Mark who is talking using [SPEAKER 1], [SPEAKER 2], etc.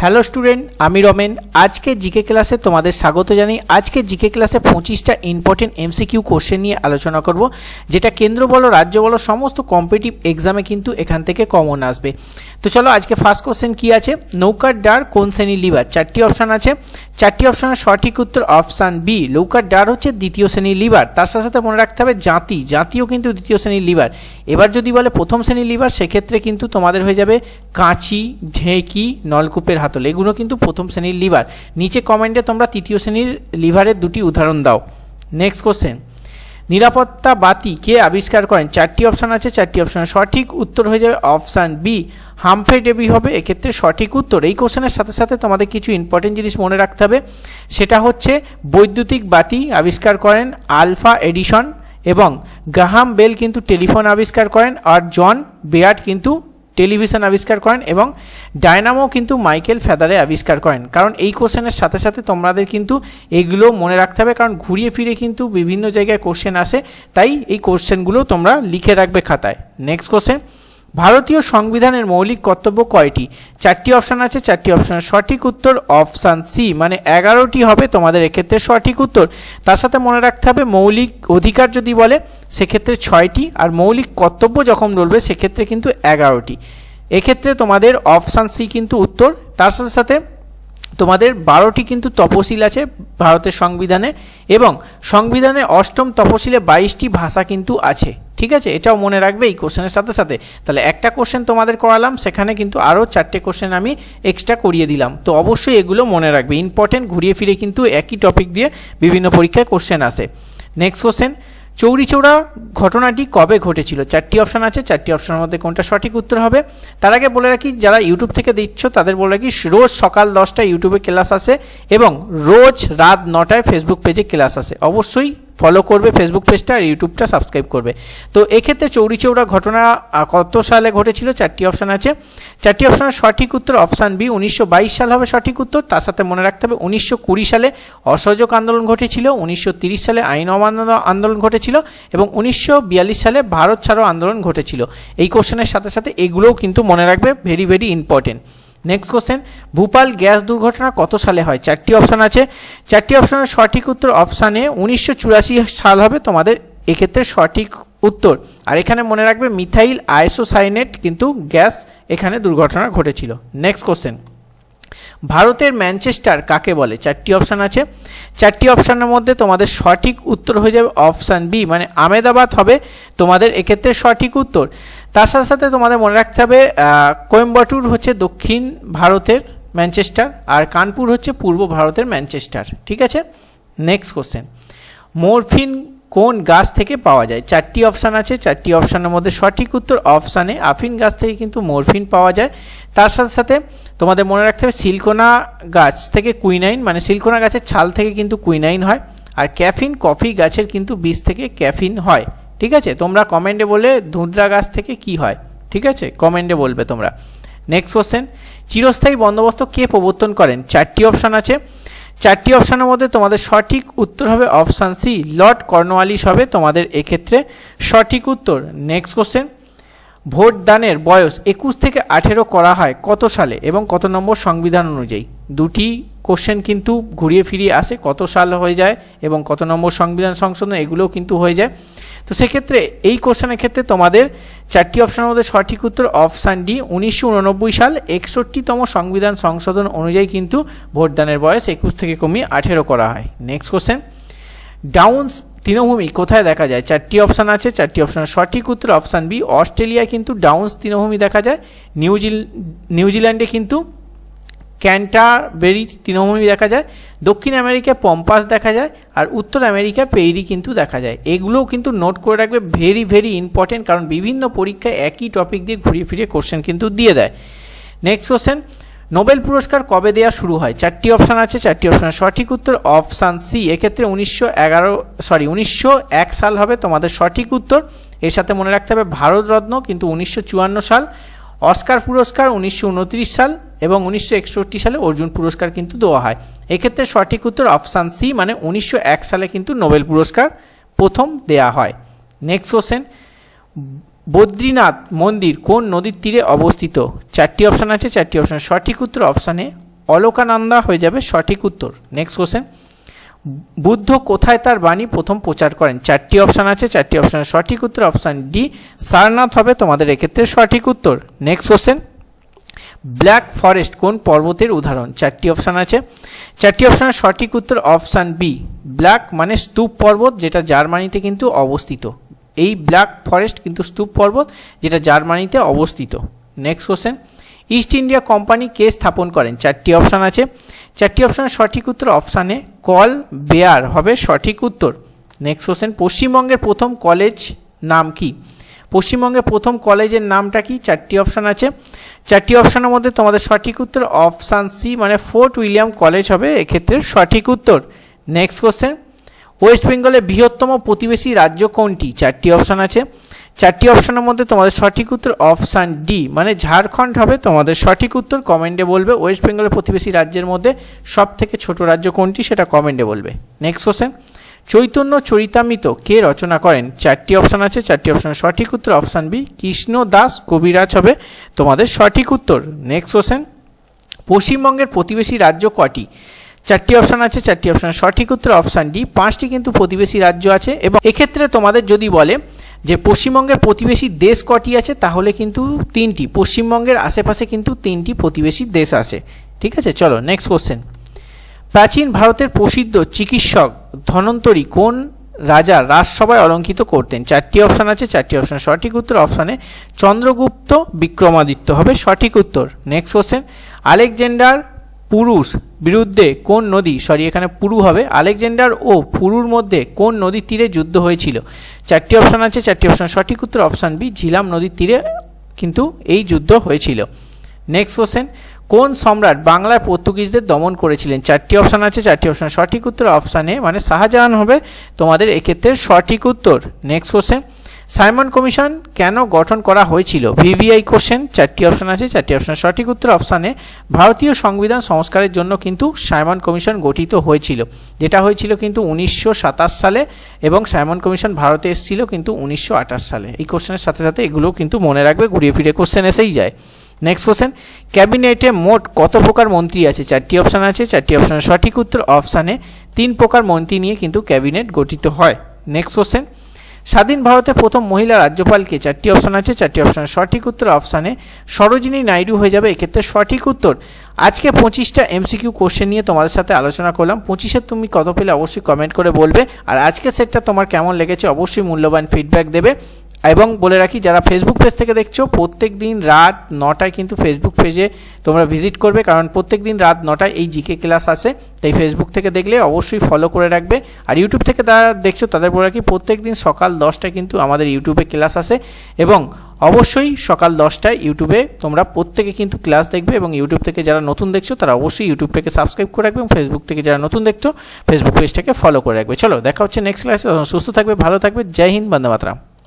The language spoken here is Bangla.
[SPEAKER 1] হ্যালো স্টুডেন্ট আমি রমেন। আজকে জিকে ক্লাসে তোমাদের স্বাগত জানাই। আজকে জিকে ক্লাসে পঁচিশটা ইম্পর্টেন্ট এমসিকিউ কোশ্চেন নিয়ে আলোচনা করব, যেটা কেন্দ্র বলো, রাজ্য বলো, সমস্ত কম্পিটিভ এক্সামে কিন্তু এখান থেকে কমন আসবে। তো চলো আজকে ফার্স্ট কোশ্চেন কি আছে? নৌকার ডার কোন শ্রেণির লিভার? চারটি অপশান আছে। চারটি অপশানের সঠিক উত্তর অপশান বি নৌকার ডার হচ্ছে দ্বিতীয় শ্রেণির লিভার। তার সাথে সাথে মনে রাখতে হবে, জাতি। জাতিও কিন্তু দ্বিতীয় শ্রেণির লিভার। এবার যদি বলে প্রথম শ্রেণির লিভার, সেক্ষেত্রে কিন্তু তোমাদের হয়ে যাবে কাঁচি, ঢেঁকি, নলকূপের হাতল, এগুলো কিন্তু প্রথম শ্রেণির লিভার। নিচে কমেন্টে তোমরা তৃতীয় শ্রেণির লিভারের দুটি উদাহরণ দাও। নেক্সট কোশ্চেন নিরাপত্তা বাতি কে আবিষ্কার করেন? চারটি অপশান আছে, চারটি অপশান। সঠিক উত্তর হয়ে যাবে অপশান বি। হামফে ডেবি হবে, এক্ষেত্রে সঠিক উত্তর। এই কোশ্চেনের সাথে সাথে তোমাদের কিছু ইম্পর্টেন্ট জিনিস মনে রাখতে হবে। সেটা হচ্ছে, বৈদ্যুতিক বাতি আবিষ্কার করেন আলফা এডিশন এবং গ্রাহাম বেল কিন্তু টেলিফোন আবিষ্কার করেন আর জন বেয়ার্ড কিন্তু টেলিভিশন আবিষ্কার করেন এবং ডায়নামো কিন্তু মাইকেল ফেদারে আবিষ্কার করেন। কারণ এই কোশ্চেনের সাথে সাথে তোমাদের কিন্তু এগুলো মনে রাখতে হবে, কারণ ঘুরিয়ে ফিরে কিন্তু বিভিন্ন জায়গায় কোশ্চেন আসে। তাই এই কোশ্চেনগুলো তোমরা লিখে রাখবে খাতায়। নেক্সট কোশ্চেন ভারতীয় সংবিধানের মৌলিক কর্তব্য কয়টি? চারটি অপশান আছে, চারটি অপশানের সঠিক উত্তর অপশান সি মানে এগারোটি হবে তোমাদের এক্ষেত্রে সঠিক উত্তর। তার সাথে মনে রাখতে হবে, মৌলিক অধিকার যদি বলে, সেক্ষেত্রে ছয়টি, আর মৌলিক কর্তব্য যখন বলবে, সেক্ষেত্রে কিন্তু এগারোটি। এক্ষেত্রে তোমাদের অপশান সি কিন্তু উত্তর। তার সাথে সাথে তোমাদের বারোটি কিন্তু তপশিল আছে ভারতের সংবিধানে, এবং সংবিধানে অষ্টম তপশিলে বাইশটি ভাষা কিন্তু আছে। ঠিক আছে? এটাও মনে রাখবে এই কোশ্চেনের সাথে সাথে। তাহলে একটা কোশ্চেন তোমাদের করালাম, সেখানে কিন্তু আরও চারটে কোশ্চেন আমি এক্সট্রা করিয়ে দিলাম। তো অবশ্যই এগুলো মনে রাখবে। ইম্পর্টেন্ট ঘুরিয়ে ফিরে কিন্তু একই টপিক দিয়ে বিভিন্ন পরীক্ষায় কোশ্চেন আসে। নেক্সট কোশ্চেন চৌরিচৌড়া ঘটনাটি কবে ঘটেছিল? চারটি অপশান আছে, চারটি অপশানের মধ্যে কোনটা সঠিক উত্তর হবে? তার আগে বলে রাখি, যারা ইউটিউব থেকে দিচ্ছ তাদের বলে রাখি, রোজ সকাল দশটায় ইউটিউবে ক্লাস আসে এবং রোজ রাত নটায় ফেসবুক পেজে ক্লাস আসে। অবশ্যই ফলো করবে ফেসবুক পেজটা আর ইউটিউবটা সাবস্ক্রাইব করবে। তো এক্ষেত্রে চৌরিচৌড়া ঘটনা কত সালে ঘটেছিল? চারটি অপশান আছে। চারটি অপশানের সঠিক উত্তর অপশান বি উনিশশো বাইশ সাল হবে সঠিক উত্তর। তার সাথে মনে রাখতে হবে, উনিশশো কুড়ি সালে অসহযোগ আন্দোলন ঘটেছিল, উনিশশো সালে আইন অমান্য আন্দোলন ঘটেছিল এবং উনিশশো বিয়াল্লিশ সালে ভারত ছাড়ো আন্দোলন ঘটেছিল। এই কোশ্চেনের সাথে সাথে এগুলোও কিন্তু মনে রাখবে very very important next question Bhopal gas দুর্ঘটনা কত সালে হয়? চারটি অপশান আছে। চারটি অপশানের সঠিক উত্তর অপশানে উনিশশো চুরাশি সাল হবে তোমাদের এক্ষেত্রে সঠিক উত্তর। আর এখানে মনে রাখবে মিথাইল আইসোসাইনেট কিন্তু গ্যাস এখানে দুর্ঘটনা ঘটেছিল। নেক্সট কোশ্চেন ভারতের ম্যানচেস্টার কাকে বলে? চারটি অপশান আছে। চারটি অপশানের মধ্যে তোমাদের সঠিক উত্তর হয়ে যাবে অপশান বি মানে আমেদাবাদ হবে তোমাদের এক্ষেত্রে সঠিক উত্তর। তার সাথে সাথে তোমাদের মনে রাখতে হবে কোয়েম্বাটুর হচ্ছে দক্ষিণ ভারতের ম্যানচেস্টার আর কানপুর হচ্ছে পূর্ব ভারতের ম্যানচেস্টার। ঠিক আছে? নেক্সট কোশ্চেন মরফিন কোন গাছ থেকে পাওয়া যায়? চারটি অপশান আছে, চারটি অপশানের মধ্যে সঠিক উত্তর অপশানে আফিন গাছ থেকে কিন্তু মরফিন পাওয়া যায়। তার সাথে সাথে তোমাদের মনে রাখতে হবে, সিলকোনা গাছ থেকে কুইনাইন মানে সিলকোনা গাছের ছাল থেকে কিন্তু কুইনাইন হয়, আর ক্যাফিন কফি গাছের কিন্তু বীজ থেকে ক্যাফিন হয়। ঠিক আছে? তোমরা কমেন্টে বলে ধুদ্রা গাছ থেকে কি হয়, ঠিক আছে? কমেন্টে বলবে তোমরা। নেক্সট কোশ্চেন চিরস্থায়ী বন্দোবস্ত কে প্রবর্তন করেন? চারটি অপশান আছে। চারটি অপশানের মধ্যে তোমাদের সঠিক উত্তর হবে অপশান সি লর্ড কর্নওয়ালিস হবে তোমাদের এক্ষেত্রে সঠিক উত্তর। নেক্সট কোশ্চেন ভোট দানের বয়স একুশ থেকে আঠেরো করা হয় কত সালে এবং কত নম্বর সংবিধান অনুযায়ী? দুটি কোশ্চেন কিন্তু ঘুরিয়ে ফিরিয়ে আসে, কত সাল হয়ে যায় এবং কত নম্বর সংবিধান সংশোধন, এগুলোও কিন্তু হয়ে যায়। তো সেক্ষেত্রে এই কোশ্চেনের ক্ষেত্রে তোমাদের চারটি অপশানের মধ্যে সঠিক উত্তর অপশান ডি উনিশশো উননব্বই সাল একষট্টিতম সংবিধান সংশোধন অনুযায়ী কিন্তু ভোটদানের বয়স একুশ থেকে কমিয়ে আঠেরো করা হয়। নেক্সট কোশ্চেন ডাউন্স তৃণভূমি কোথায় দেখা যায়? চারটি অপশান আছে, চারটি অপশানের সঠিক উত্তর অপশান বি অস্ট্রেলিয়া কিন্তু ডাউন্স তৃণভূমি দেখা যায়। নিউজিল নিউজিল্যান্ডে কিন্তু ক্যান্টারবেরি তৃণভূমি দেখা যায়। দক্ষিণ আমেরিকায় পম্পাস দেখা যায় আর উত্তর আমেরিকা পেইরি কিন্তু দেখা যায়। এগুলোও কিন্তু নোট করে রাখবে, ভেরি ভেরি ইম্পর্টেন্ট কারণ বিভিন্ন পরীক্ষায় একই টপিক দিয়ে ঘুরিয়ে ফিরিয়ে কোশ্চেন কিন্তু দিয়ে দেয়। নেক্সট কোশ্চেন নোবেল পুরস্কার কবে দেওয়া শুরু হয়? চারটি অপশান আছে, চারটি অপশানের সঠিক উত্তর অপশান সি এক্ষেত্রে উনিশশো এগারো সরি উনিশশো এক সাল হবে তোমাদের সঠিক উত্তর। এর সাথে মনে রাখতে হবে, ভারতরত্ন কিন্তু উনিশশো চুয়ান্ন সাল, অস্কার পুরস্কার উনিশশো উনত্রিশ সাল এবং উনিশশো একষট্টি সালে অর্জুন পুরস্কার কিন্তু দেওয়া হয়। এক্ষেত্রে সঠিক উত্তর অপশান সি মানে উনিশশো এক সালে কিন্তু নোবেল পুরস্কার প্রথম দেয়া হয়। নেক্সট কোশ্চেন বদ্রীনাথ মন্দির কোন নদীর তীরে অবস্থিত? চারটি অপশান আছে, চারটি অপশান সঠিক উত্তর অপশানে অলোকানন্দা হয়ে যাবে সঠিক উত্তর। নেক্সট কোশ্চেন বুদ্ধ কোথায় তার বাণী প্রথম প্রচার করেন? চারটি অপশান আছে, চারটি অপশানের সঠিক উত্তর। অপশান ডি সারনাথ হবে তোমাদের এক্ষেত্রে সঠিক উত্তর। নেক্সট কোশ্চেন ব্ল্যাক ফরেস্ট কোন পর্বতের উদাহরণ? চারটি অপশান আছে। চারটি অপশানের সঠিক উত্তর অপশান বি ব্ল্যাক মানে স্তূপ পর্বত যেটা জার্মানিতে কিন্তু অবস্থিত। এই ব্ল্যাক ফরেস্ট কিন্তু স্তূপ পর্বত, যেটা জার্মানিতে অবস্থিত। Next question East India company কে স্থাপন করেন? চারটি অপশান আছে। চারটি অপশানের সঠিক উত্তর অপশানে কল বেয়ার হবে সঠিক উত্তর। নেক্সট কোশ্চেন পশ্চিমবঙ্গের প্রথম কলেজ নাম কি? পশ্চিমবঙ্গের প্রথম কলেজের নামটা কি? চারটি অপশান আছে। চারটি অপশানের মধ্যে তোমাদের সঠিক উত্তর অপশান সি মানে ফোর্ট উইলিয়াম কলেজ হবে, এক্ষেত্রে সঠিক উত্তর। নেক্সট কোশ্চেন ওয়েস্ট বেঙ্গলের বৃহত্তম প্রতিবেশী রাজ্য কোনটি? চারটি অপশান আছে। চারটি অপশানের মধ্যে তোমাদের সঠিক উত্তর অপশান ডি মানে ঝাড়খণ্ড হবে। তোমাদের সঠিক উত্তর কমেন্টে বলবে। ওয়েস্ট বেঙ্গলের প্রতিবেশী রাজ্যের মধ্যে সব থেকে ছোট রাজ্য কোনটি সেটা কমেন্টে বলবে। Next question. চৈতন্য চরিতামৃত কে রচনা করেন? চারটি অপশান আছে। চারটি অপশানের সঠিক উত্তর অপশান বি, কৃষ্ণ দাস কবিরাজ হবে। তোমাদের সঠিক উত্তর। Next question. পশ্চিমবঙ্গের প্রতিবেশী রাজ্য কটি? চারটি অপশান আছে, চারটি অপশানের সঠিক উত্তর অপশান ডি পাঁচটি কিন্তু প্রতিবেশী রাজ্য আছে। এবং এক্ষেত্রে তোমাদের যদি বলে যে পশ্চিমবঙ্গের প্রতিবেশী দেশ কটি আছে, তাহলে কিন্তু তিনটি। পশ্চিমবঙ্গের আশেপাশে কিন্তু তিনটি প্রতিবেশী দেশ আছে। ঠিক আছে? চলো নেক্সট কোশ্চেন প্রাচীন ভারতের প্রসিদ্ধ চিকিৎসক ধনন্তরী কোন রাজা রাজসভায় অলঙ্কিত করতেন? চারটি অপশান আছে, চারটি অপশান সঠিক উত্তর অপশানে চন্দ্রগুপ্ত বিক্রমাদিত্য হবে। সঠিক উত্তর। নেক্সট কোশ্চেন আলেকজান্ডার পুরুষ বিরুদ্ধে কোন নদী সরি এখানে পুরু হবে, আলেকজান্ডার ও পুরুর মধ্যে কোন নদীর তীরে যুদ্ধ হয়েছিল? চারটি অপশান আছে, চারটি অপশান, সঠিক উত্তর অপশান বি, ঝিলাম নদীর তীরে কিন্তু এই যুদ্ধ হয়েছিল। নেক্সট কোশ্চেন কোন সম্রাট বাংলায় পর্তুগিজদের দমন করেছিলেন? চারটি অপশান আছে, চারটি অপশান, সঠিক উত্তর অপশানে মানে শাহজাহান হবে তোমাদের এক্ষেত্রে সঠিক উত্তর। নেক্সট কোশ্চেন সাইমন কমিশন কেন গঠন করা হয়েছিল? ভিভিআই কোশ্চেন চারটি অপশান আছে, চারটি অপশান সঠিক উত্তর অপশানে ভারতীয় সংবিধান সংস্কারের জন্য কিন্তু সাইমন কমিশন গঠিত হয়েছিল। যেটা হয়েছিল কিন্তু উনিশশো সাতাশ সালে এবং সাইমন কমিশন ভারতে এসেছিল কিন্তু উনিশশো আঠাশ সালে। এই কোশ্চেনের সাথে সাথে এগুলো কিন্তু মনে রাখবে, ঘুরিয়ে ফিরে কোশ্চেন এসেই যায়। নেক্সট কোশ্চেন ক্যাবিনেটে মোট কত প্রকার মন্ত্রী আছে? চারটি অপশান আছে, চারটি অপশানের সঠিক উত্তর অপশানে তিন প্রকার মন্ত্রী নিয়ে কিন্তু ক্যাবিনেট গঠিত হয়। নেক্সট কোশ্চেন স্বাধীন ভারতে প্রথম মহিলা রাজ্যপালকে চারটি অপশন আছে, চারটি অপশানের সঠিক উত্তর অপশানে সরোজিনী নাইডু হয়ে যাবে। এক্ষেত্রে সঠিক উত্তর, আজকে পঁচিশটা এমসিকিউ কোশ্চেন নিয়ে তোমাদের সাথে আলোচনা করলাম। পঁচিশে তুমি কত পেলে অবশ্যই কমেন্ট করে বলবে। আর আজকের সেটটা তোমার কেমন লেগেছে অবশ্যই মূল্যবান ফিডব্যাক দেবে। এবং বলে রাখি, যারা ফেসবুক পেজ থেকে দেখছ প্রত্যেক দিন রাত নটায় কিন্তু ফেসবুক পেজে তোমরা ভিজিট করবে। কারণ প্রত্যেক দিন রাত নটায় এই জিকে ক্লাস আসে তাই ফেসবুক থেকে দেখলে অবশ্যই ফলো করে রাখবে। আর ইউটিউব থেকে যারা দেখছ, তাদের বলে রাখি প্রত্যেক দিন সকাল দশটায় কিন্তু আমাদের ইউটিউবে ক্লাস আসে এবং অবশ্যই সকাল দশটায় ইউটিউবে তোমরা প্রত্যেকে কিন্তু ক্লাস দেখবে এবং ইউটিউব থেকে যারা নতুন দেখছ, তারা অবশ্যই ইউটিউবটাকে সাবস্ক্রাইব করে রাখবে এবং ফেসবুক থেকে যারা নতুন দেখছ ফেসবুক পেজটাকে ফলো করে রাখবে। চলো, দেখা হচ্ছে নেক্সট ক্লাসে সুস্থ থাকবে, ভালো থাকবে। জয় হিন্দ, বন্দে মাতরাম।